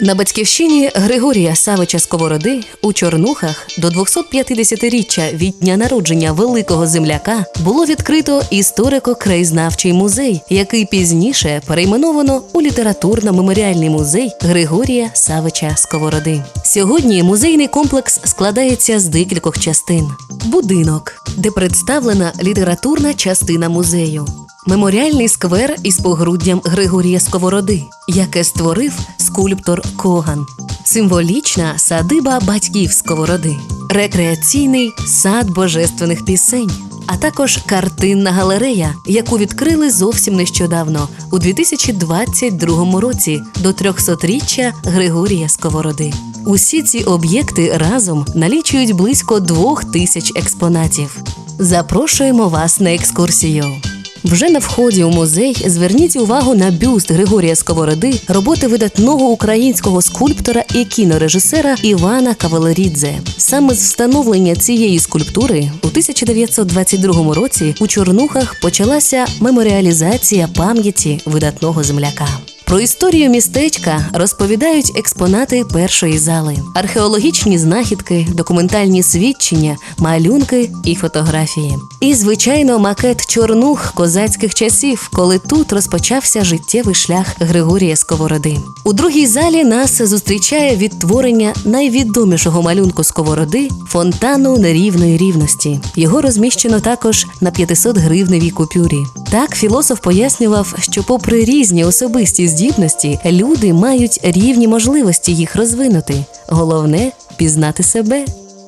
На батьківщині Григорія Савича Сковороди у Чорнухах до 250-річчя від дня народження великого земляка було відкрито історико-краєзнавчий музей, який пізніше перейменовано у літературно-меморіальний музей Григорія Савича Сковороди. Сьогодні музейний комплекс складається з декількох частин: будинок, де представлена літературна частина музею. Меморіальний сквер із погруддям Григорія Сковороди, яке створив скульптор Коган, символічна садиба батьків Сковороди, рекреаційний сад божественних пісень, а також картинна галерея, яку відкрили зовсім нещодавно, у 2022 році до 300-річчя Григорія Сковороди. Усі ці об'єкти разом налічують близько двох тисяч експонатів. Запрошуємо вас на екскурсію. Вже на вході у музей зверніть увагу на бюст Григорія Сковороди, роботи видатного українського скульптора і кінорежисера Івана Кавалерідзе. Саме з встановлення цієї скульптури у 1922 році у Чорнухах почалася меморіалізація пам'яті видатного земляка. Про історію містечка розповідають експонати першої зали, археологічні знахідки, документальні свідчення, малюнки і фотографії. І, звичайно, макет чорнух козацьких часів, коли тут розпочався життєвий шлях Григорія Сковороди. У другій залі нас зустрічає відтворення найвідомішого малюнку Сковороди фонтану нерівної рівності. Його розміщено також на 500 гривневій купюрі. Так філософ пояснював, що, попри різні особисті здібності, люди мають рівні можливості їх розвинути. Головне пізнати себе.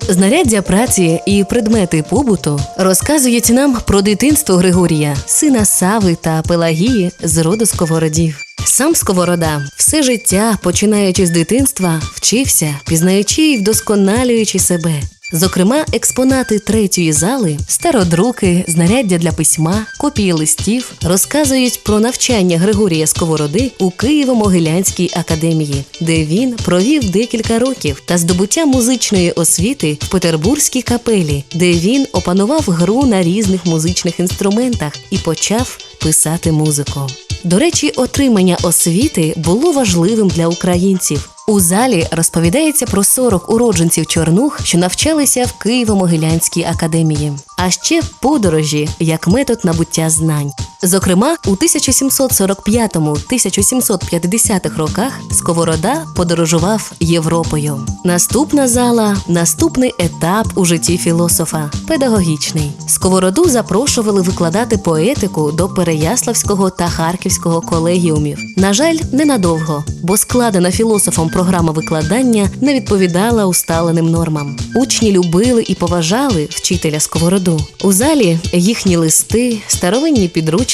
Знаряддя праці і предмети побуту розказують нам про дитинство Григорія, сина Сави та Пелагії з роду сковородів. Сам Сковорода все життя, починаючи з дитинства, вчився, пізнаючи і вдосконалюючи себе. Зокрема, експонати третьої зали, стародруки, знаряддя для письма, копії листів розказують про навчання Григорія Сковороди у Києво-Могилянській академії, де він провів декілька років та здобуття музичної освіти в Петербурзькій капелі, де він опанував гру на різних музичних інструментах і почав писати музику. До речі, отримання освіти було важливим для українців. У залі розповідається про 40 уродженців Чорнух, що навчалися в Києво-Могилянській академії, а ще подорожі як метод набуття знань. Зокрема, у 1745-1750 роках Сковорода подорожував Європою. Наступна зала наступний етап у житті філософа педагогічний. Сковороду запрошували викладати поетику до Переяславського та Харківського колегіумів. На жаль, ненадовго, бо складена філософом програма викладання не відповідала усталеним нормам. Учні любили і поважали вчителя Сковороду. У залі їхні листи, старовинні підручники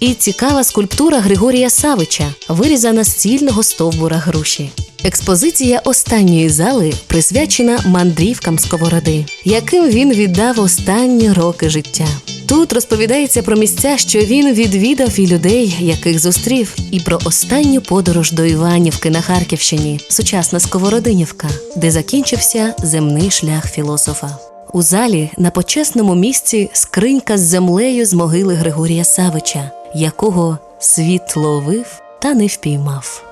і цікава скульптура Григорія Савича, вирізана з цільного стовбура груші. Експозиція останньої зали присвячена мандрівкам Сковороди, яким він віддав останні роки життя. Тут розповідається про місця, що він відвідав і людей, яких зустрів, і про останню подорож до Іванівки на Харківщині, сучасна Сковородинівка, де закінчився земний шлях філософа. У залі на почесному місці скринька з землею з могили Григорія Савича, якого світ ловив та не впіймав.